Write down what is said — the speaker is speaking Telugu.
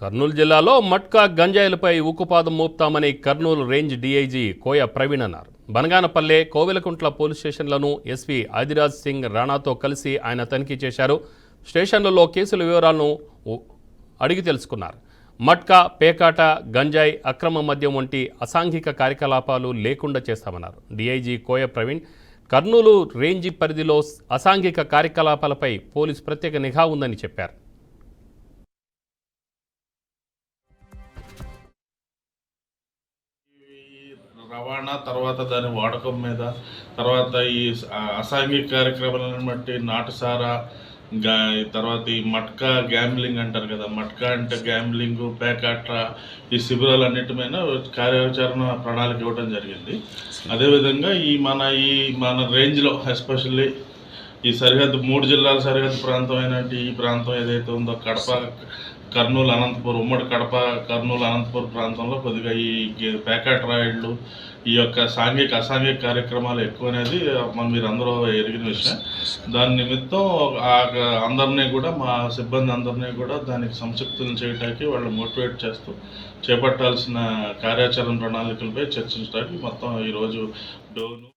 కర్నూలు జిల్లాలో మట్కా గంజాయిలపై ఉక్కుపాదం మోపుతామని కర్నూలు రేంజ్ డీఐజీ కోయ ప్రవీణ్ అన్నారు. బనగానపల్లె కోవెలకుంట్ల పోలీస్ స్టేషన్లను ఎస్పీ ఆదిరాజ్ సింగ్ రాణాతో కలిసి ఆయన తనిఖీ చేశారు. స్టేషన్లలో కేసుల వివరాలను అడిగి తెలుసుకున్నారు. మట్కా పేకాట గంజాయి అక్రమ మద్యం వంటి అసాంఘిక కార్యకలాపాలు లేకుండా చేస్తామన్నారు. డీఐజీ కోయ ప్రవీణ్ కర్నూలు రేంజి పరిధిలో అసాంఘిక కార్యకలాపాలపై పోలీస్ ప్రత్యేక నిఘా ఉందని చెప్పారు. రవాణా తర్వాత దాని వాడకం మీద తర్వాత ఈ అసాంఘిక కార్యక్రమాలను బట్టి నాటసారా గా తర్వాత ఈ మట్కా గ్యాంబ్లింగ్ అంటారు కదా మట్కా అంటే గ్యాంబ్లింగ్ పేకాట్రా ఈ శిబిరాలన్నిటి మీద కార్యాచరణ ప్రణాళిక ఇవ్వడం జరిగింది. అదేవిధంగా ఈ మన ఈ మన రేంజ్లో ఎస్పెషల్లీ ఈ సరిహద్దు మూడు జిల్లాల సరిహద్దు ప్రాంతం అయినట్టు ఈ ప్రాంతం ఏదైతే ఉందో కడప కర్నూలు అనంతపురం ఉమ్మడి కడప కర్నూలు అనంతపురం ప్రాంతంలో కొద్దిగా ఈ ప్యాకెట్ రాయిళ్ళు ఈ యొక్క సాంఘిక అసాంఘిక కార్యక్రమాలు ఎక్కువ అనేది మన మీరు అందరూ ఎరిగిన విషయం. దాని నిమిత్తం ఆ అందరినీ కూడా మా సిబ్బంది అందరినీ కూడా దానికి సంక్షిప్తం చేయడానికి వాళ్ళు మోటివేట్ చేస్తూ చేపట్టాల్సిన కార్యాచరణ ప్రణాళికలపై చర్చించడానికి మొత్తం ఈరోజు డోను